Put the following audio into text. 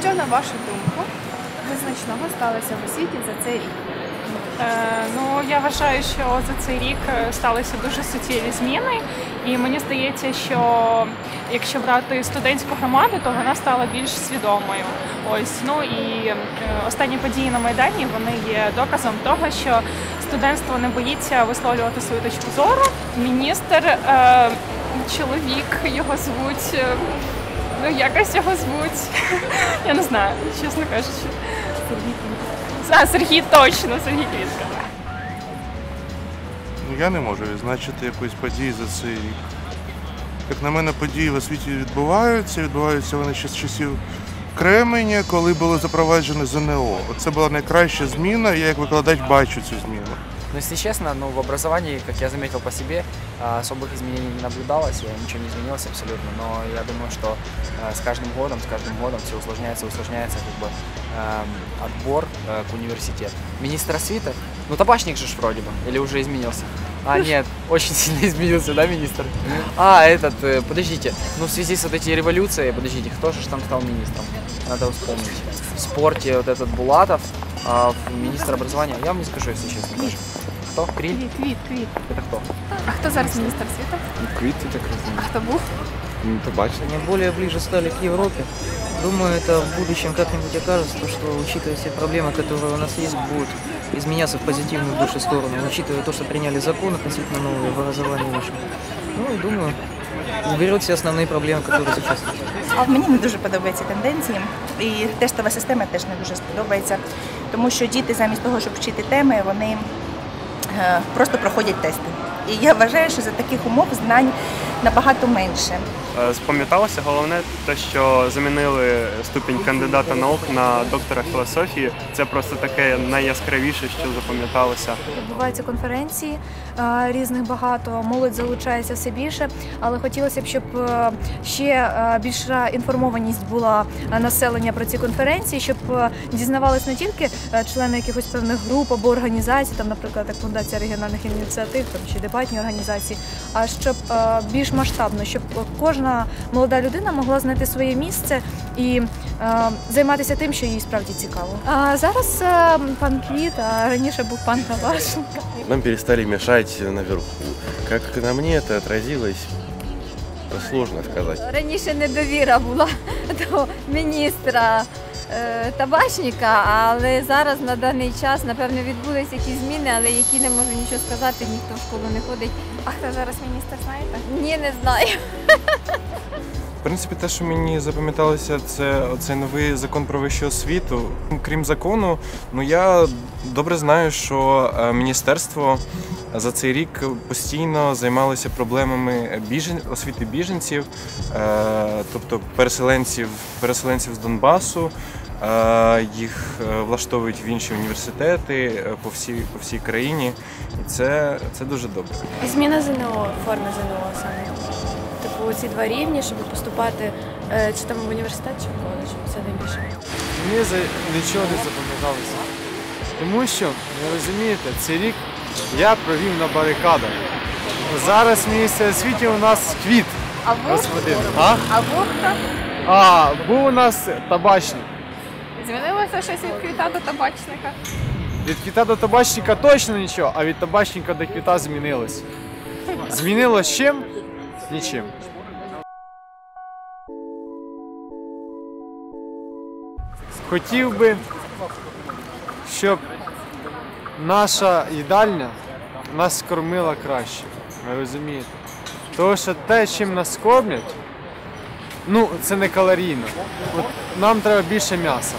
Що на вашу думку визначного сталося в освіті за цей рік? Е, Ну, я вважаю, що за цей рік е, сталися дуже суттєві зміни, і мені здається, що якщо брати студентську громаду, то вона стала більш свідомою. Ось ну і е, останні події на майдані вони є доказом того, що студентство не боїться висловлювати свою точку зору. Міністр, е, чоловік його звуть. Ну, якось його звуть. Я не знаю, чесно кажучи. Сергій Квітка. А, Сергій точно, Сергій Квітка. Ну, я не можу відзначити якоїсь події за цей рік. Як на мене, події в освіті відбуваються. Відбуваються вони ще з часів Кременя, коли було запроваджено ЗНО. Це була найкраща зміна, я як викладач бачу цю зміну. Но если честно, ну, в образовании, как я заметил по себе, а, особых изменений не наблюдалось, я ничего не изменилось абсолютно, но я думаю, что а, с каждым годом, с каждым годом все усложняется, усложняется как бы отбор э, к университету. Министр освиты? Ну, табачник же вроде бы, или уже изменился? А, нет, очень сильно изменился, да, министр? А, этот, э, подождите, ну, в связи с вот этой революцией, подождите, кто же там стал министром? Надо вспомнить. В спорте вот этот Булатов, а в министр образования, я вам не скажу, если честно даже. Кто? Криль? Квіт, квіт, квіт. Это кто? А хто зараз міністр освіти? Квіти так А розумію. хто був? Ну, побачите. Они более ближе стали к Европе. Думаю, это в будущем как-нибудь окажется, то, что, учитывая все проблемы, которые у нас есть, будут изменяться в позитивную больше сторону, учитывая то, что приняли закон относительно нового в образовании нашем. Ну и думаю, уберет все основные проблемы, которые сейчас есть. А мені не дуже подобаються тенденції, і тестова система теж не дуже сподобається, тому що діти замість того, щоб вчити теми, вони е, просто проходять тести. І я вважаю, що за таких умов знань набагато менше. Е, Спам'яталося головне те, що замінили ступінь кандидата наук на доктора філософії. Це просто таке найяскравіше, що запам'яталося. Відбуваються конференції е, різних багато, молодь залучається все більше, але хотілося б, щоб е, ще більша інформованість була населення про ці конференції, щоб дізнавались не тільки члени якихось певних груп або організацій, там, наприклад, як фундація регіональних ініціатив, там чи дебатні організації, а щоб е, більш масштабно, щоб кожна молода людина могла знайти своє місце і е, займатися тим, що їй справді цікаво. А зараз е, пан Квіт, а раніше був пан Калашенко. Нам перестали мешать наверху. Как на мне это отразилось, сложно сказать. Раніше недовіра була до міністра табачника, але зараз на даний час, напевно, відбулися якісь зміни, але які не можу нічого сказати, ніхто в школу не ходить. А хто зараз міністр, знаєте? Ні, не знаю. В принципі, те, що мені запам'яталося, це цей новий закон про вищу освіту. Крім закону, ну я добре знаю, що е, міністерство за цей рік постійно займалося проблемами біжен... освіти біженців, е, тобто переселенців, переселенців з Донбасу. Е, Їх е, влаштовують в інші університети по всій, по всій країні, і це, це дуже добре. Зміна ЗНО, форми ЗНО саме. Типу ці два рівні, щоб поступати е, чи там в університет, чи в коледж. Це найбільше. Мені за нічого не запам'яталося. Тому що, ви розумієте, цей рік я провів на барикадах. Зараз міністерстві освіті у нас квіт. А? Господин. А? А був а, був у нас табачник. Змінилося щось від квіта до табачника? Від квіта до табачника точно нічого, а від табачника до квіта змінилось. Змінилось чим? Нічим. Хотів би, щоб наша їдальня нас кормила краще. Ви розумієте? Тому що те, чим нас кормлять, ну, це не калорійно. От нам треба більше м'яса.